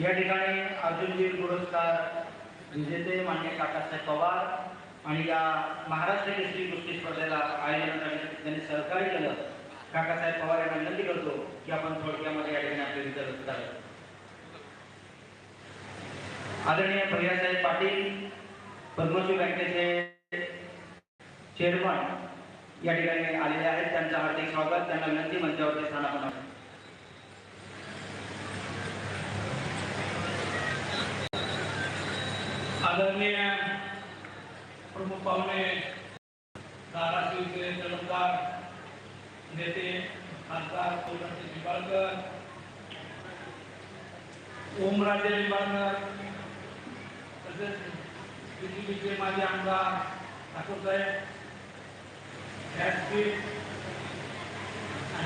या ठिकाणी अर्जुनजी पुरस्कार विजेते मान्य काकासाहेब पवार आणि या महाराष्ट्र केसरी कुस्ती स्पर्धेला आयोजनासाठी त्यांनी सहकार्य केलं. काकासाहेब पवार यांना विनंती करतो की आपण थोडक्यामध्ये या ठिकाणी आपले विचार व्यक्त आदरणीय भैयासाहेब पाटील पद्मश्री बँकेचे चेअरमन या ठिकाणी आलेले आहेत. त्यांचं हार्दिक स्वागत. त्यांना विनंती मंचावरती स्थानापन्न आदरणीय प्रमुख पाहुणे धाराशिवचे जलमदार नेते खासदार कोल्हापूर निंबाळकर ओमराजे निंबाळकर तसेच बीजेपीचे माजी आमदार ठाकूरसाहेब आणि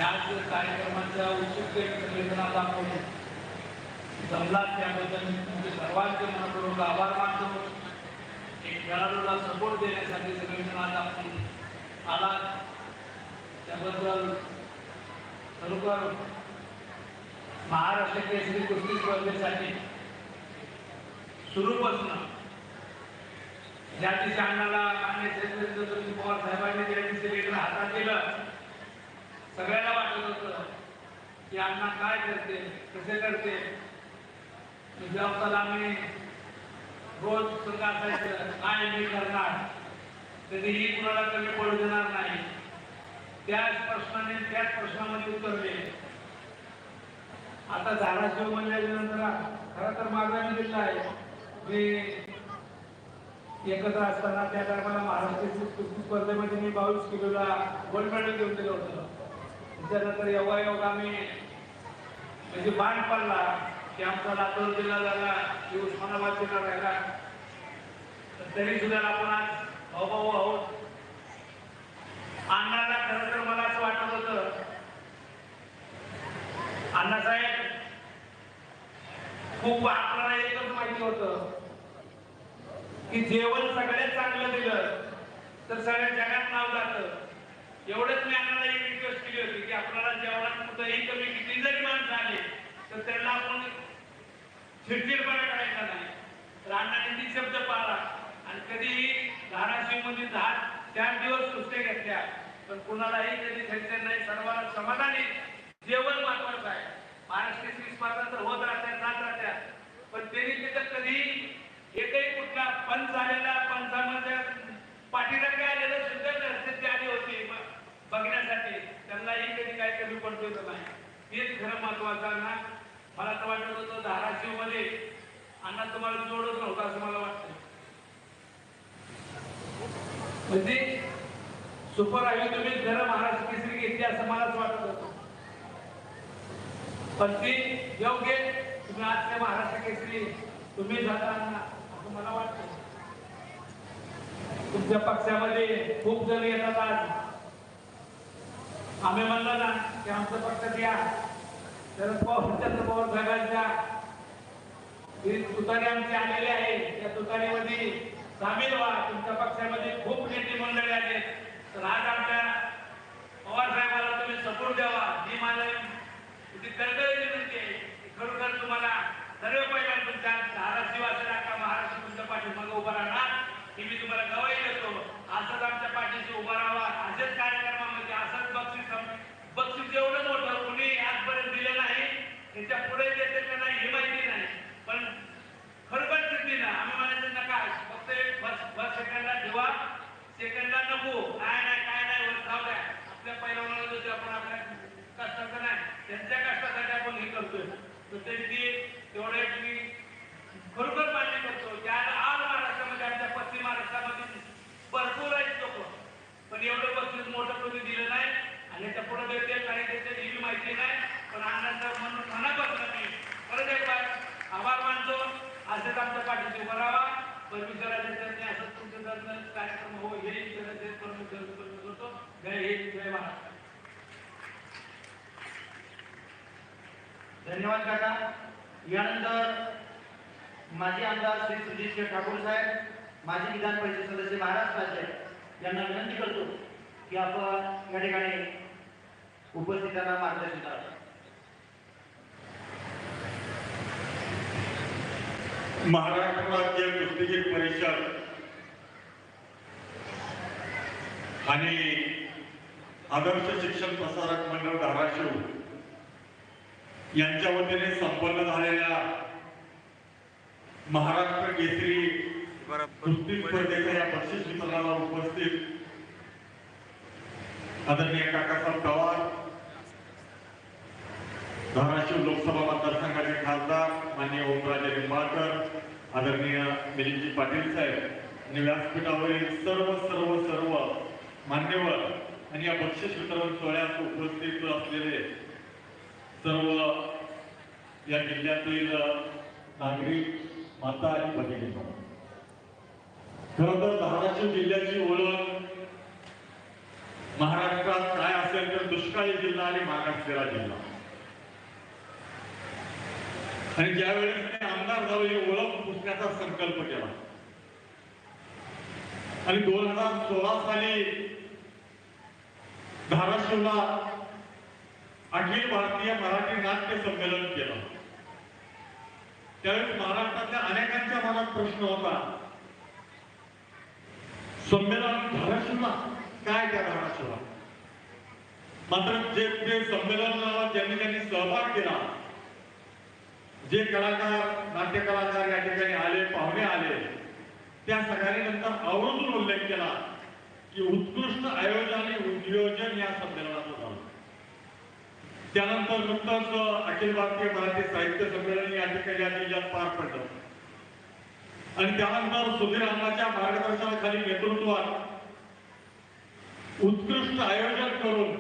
आज कार्यक्रमाच्या उत्सुकतेने सगळेजण आपण जमलात त्याबद्दल मी तुमचे सर्वांचे मनपूर्वक आभार मानतो. एक खेळाडूला सपोर्ट देण्यासाठी सगळेजण आज आपण आला त्याबद्दल खरोखर महाराष्ट्र केसरी कुस्ती स्पर्धेसाठी सुरूपासून ज्या दिवशी अण्णाला मान्य छत्रपती पवार साहेबांनी ज्या दिवशी लेकर हातात दिलं. सगळ्यांना वाटत होतं की अण्णा काय करते कसे करते? जबाबदार आम्ही रोज संघ असायचं काय मी करणार? कधीही कुणाला कमी पडू देणार नाही. त्याच प्रश्नाने त्याच प्रश्नामध्ये उतरले. आता धाराशिव म्हणल्यानंतर खरं तर माझा मी आहे. मी एकत्र असताना त्या टायमाला महाराष्ट्र कुस्ती स्पर्धेमध्ये मी बावीस किलोला गोल्ड मेडल घेऊन दिलं होतं. त्याच्यानंतर योगा एवढा आम्ही म्हणजे बाण पडला की आमचा लातूर जिल्हा झाला की उस्मानाबाद जिल्हा राहिला. तर तरी सुद्धा आपण आज भाऊ आहोत. अण्णाला खरं तर मला असं वाटत होतं अण्णासाहेब खूप आपल्याला एकच माहिती होतं की जेवण सगळ्यात चांगलं दिलं तर सगळ्या जगात नाव जातं. एवढंच मी आपल्याला एक रिक्वेस्ट केली होती की आपल्याला जेवणात कुठंही कमी किती जरी माणसं आले तर त्यांना आपण चिडचिडपणा करायचा नाही. तर अण्णाने ती शब्द पाळला आणि कधीही धाराशिवमध्ये दहा चार दिवस सुट्टे घेतल्या पण कुणालाही कधी टेन्शन नाही सर्वांना समाधानी जेवण महत्वाचं आहे महाराष्ट्र केसरी स्पर्धा तर होत राहत्या जात राहत्या पण त्यांनी तिथं कधी एकही कुठला आलेला पंचामध्ये पाठीला काय आलेलं सुद्धा परिस्थिती आली होती. बघण्यासाठी त्यांनाही कधी काय कमी पडतो नाही. हेच खरं महत्वाचं ना. मला तर वाटत होतं धाराशिवमध्ये अण्णा तुम्हाला जोडत नव्हता असं मला वाटतं म्हणजे सुपर आयु तुम्ही खरं महाराष्ट्र केसरी घेतली असं मलाच वाटत होतं. पण ती योग्य तुम्ही आज त्या महाराष्ट्र केसरी तुम्ही झाला असं मला वाटतं तुमच्या पक्षामध्ये खूप जण येतात आज. आम्ही म्हणलं ना की आमच्या पक्षात या शरद पवार चंद्र पवार साहेबांच्या ही तुतारी आमची आलेली आहे त्या तुतारीमध्ये सामील व्हा. तुमच्या पक्षामध्ये खूप नेते मंडळी आले तर आज आमच्या पवार साहेबाला तुम्ही सपोर्ट द्यावा ही मला तुझी कर्तव्य विनंती आहे की खरोखर तुम्हाला सर्व पहिला तुमच्या धाराशिव असेल अख्खा महाराष्ट्र तुमच्या पाठीमागे उभा राहणार ही मी तुम्हाला गवाही देतो असंच आमच्या पाठीशी उभा राहावा. असेच कार्यक्रमामध्ये असंच बक्षीस बक्षीस एवढं मोठं कुणी आजपर्यंत दिलं नाही. त्याच्या पुढे देते का नाही हे माहिती नाही. पण खरोखर ना. आम्ही म्हणायचं नका. फक्त एक बस बस सेकंडला ठेवा. सेकंडला नको. काय नाही काय नाही वर जाऊ द्या. आपल्या पहिल्या जसं आपण आपल्या कष्टाचं नाही. त्यांच्या कष्टासाठी आपण हे करतोय. तर त्यांची तेवढ्या तुम्ही खरोखर मान्य करतो. त्या आज आज महाराष्ट्रामध्ये आमच्या पश्चिम महाराष्ट्रामध्ये भरपूर आहेत लोक पण एवढं बक्षीस मोठं कोणी दिलं नाही आणि याच्यापुढे देते काही देते ही बी माहिती नाही पण आनंद म्हणून मनापासून मी परत एक बार आभार मानतो असंच आमच्या पाठीशी उभा राहा. परमेश्वराच्या चरणी असंच तुमचं धर्म कार्यक्रम हो हे ईश्वराचे परमेश्वर करतो. जय हिंद जय महाराष्ट्र धन्यवाद काका. यानंतर माजी आमदार श्री सुजित ठाकूर साहेब माजी विधान परिषद सदस्य महाराष्ट्राचे यांना विनंती करतो की आपण या ठिकाणी उपस्थितांना मार्गदर्शन करावं. महाराष्ट्र राज्य कुस्तीगीर परिषद आणि आदर्श शिक्षण प्रसारक मंडळ धाराशिव यांच्या वतीने संपन्न झालेल्या महाराष्ट्र केसरी कुस्ती स्पर्धेच्या या बक्षीस वितरणाला उपस्थित आदरणीय काकासाहेब पवार धाराशिव लोकसभा मतदारसंघाचे खासदार माननीय ओमराजे निंबाळकर आदरणीय मिलिंदजी पाटील साहेब आणि व्यासपीठावरील सर्व सर्व सर्व मान्यवर आणि या बक्षीस वितरण सोहळ्यात उपस्थित असलेले सर्व या जिल्ह्यातील नागरिक माता आणि भगिनी खरं तर धाराशिव जिल्ह्याची ओळख महाराष्ट्रात काय असेल तर दुष्काळी जिल्हा आणि मागासलेला जिल्हा आणि ज्या वेळेस मी आमदार झालो ही ओळख पुसण्याचा संकल्प केला. आणि दोन हजार सोळा साली धाराशिवला अखिल भारतीय मराठी नाट्य संमेलन केलं. त्यावेळेस महाराष्ट्रातल्या अनेकांच्या मनात प्रश्न होता संमेलन धाराशिवला काय त्या धाराशिवला? मात्र जे ते संमेलनाला ज्यांनी त्यांनी सहभाग केला जे कलाकार नाट्य कलाकार या ठिकाणी आले पाहुणे आले त्या सगळ्यांनी नंतर आवर्जून उल्लेख केला की उत्कृष्ट आयोजन आणि नियोजन या संमेलनाचं झालं. त्यानंतर नुकतंच अखिल भारतीय मराठी साहित्य संमेलन या ठिकाणी या जिल्ह्यात पार पडलं. आणि त्यानंतर सुधीर अण्णाच्या मार्गदर्शनाखाली नेतृत्वात उत्कृष्ट आयोजन करून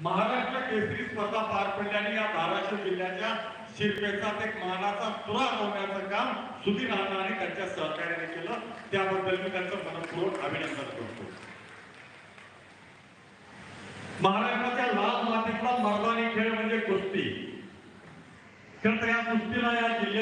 महाराष्ट्र केसरी स्पर्धा पार पडल्याने या धाराशिव जिल्ह्याच्या शिरपेचा एक मानाचा तुरा होण्याचं काम सुधीर अण्णा आणि त्यांच्या सहकार्याने केलं. त्याबद्दल मी त्यांचं मनपूर्वक अभिनंदन करतो. महाराष्ट्राच्या लाल मातीतला मर्दानी खेळ म्हणजे कुस्ती. खरं तर या कुस्तीला या जिल्ह्यात